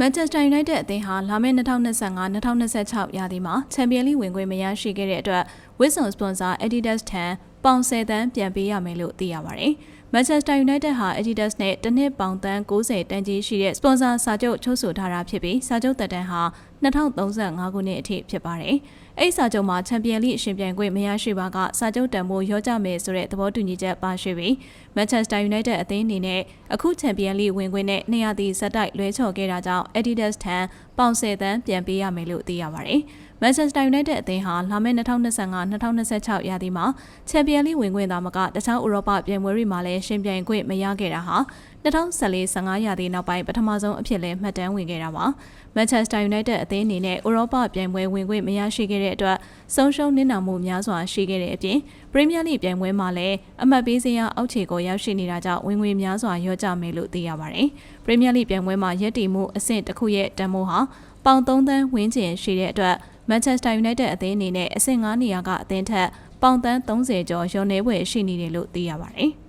မန်ချက်စတာယူနိုက်တက်အသင်းဟာလာမယ့်2025-2026ရာသီမှာချန်ပီယံလိဝင်ခွင့်မရရှိခဲ့တဲ့အတွက်ဝစ်ဆွန်စပွန်ဆာ Adidas ထံပေါင်10သန်းပြန်ပေးရမယ်လို့သိရပါတယ်။ မန်ချက်စတာယူနိုက်တက်ဟာ Adidas နဲ့တစ်နှစ်ပေါင်သန်း90တန်ကြီးရှိတဲ့စပွန်ဆာစာချုပ်ချုပ်ဆိုထားတာဖြစ်ပြီးစာချုပ်သက်တမ်းဟာ2035ခုနှစ်အထိဖြစ်ပါတယ်။အဲ့ဒီစာချုပ်မှာချန်ပီယံလိအရှင်ပြိုင်ခွင့်မရရှိပါကစာချုပ်တန်ဖိုးရောကြမယ်ဆိုတဲ့သဘောတူညီချက်ပါရှိပြီးမန်ချက်စတာယူနိုက်တက်အသင်းအနေနဲ့အခုချန်ပီယံလိဝင်ခွင့်နဲ့နေရာသီဇက်တိုက်လွဲချော်ခဲ့တာကြောင့် Adidas ထံပေါင်10သန်းပြန်ပေးရမယ်လို့သိရပါတယ်။မန်ချက်စတာယူနိုက်တက်အသင်းဟာလာမယ့်2025-2026ရာသီမှာချန်ပီယံလိဝင်ခွင့်သာမကတခြားဥရောပပြိုင်ပွဲတွေမှာလည်းရှင်ပြိုင်ခွင့်မရခဲ့တာဟာ2014-15ရာသီနောက်ပိုင်းပထမဆုံးအဖြစ်လဲမှတ်တမ်းဝင်ခဲ့တာပါ။မန်ချက်စတာယူနိုက်တက်အသင်းအနေနဲ့ဥရောပပြိုင်ပွဲဝင်ခွင့်မရရှိခဲ့တဲ့အတွက်ဆုံးရှုံးနစ်နာမှုများစွာရှိခဲ့တဲ့အပြင်ပရီးမီးယားလိပြိုင်ပွဲမှာလည်းအမှတ်ပေးစရာအောက်ခြေကိုရောက်ရှိနေတာကြောင့်ဝင်ငွေများစွာရော့ကျမယ်လို့သိရပါတယ်။ပရီးမီးယားလိပြိုင်ပွဲမှာရက်တည်မှုအဆင့်တစ်ခုရဲ့တန်ဖိုးဟာပေါင်3သန်းဝန်းကျင်ရှိတဲ့အတွက်မန်ချက်စတာယူနိုက်တက်အသင်းအနေနဲ့အဆင့်9နေရာကအသင်းထက်ပေါင်သန်း30ကျော်ရောနေပွဲရှိနေတယ်လို့သိရပါတယ်။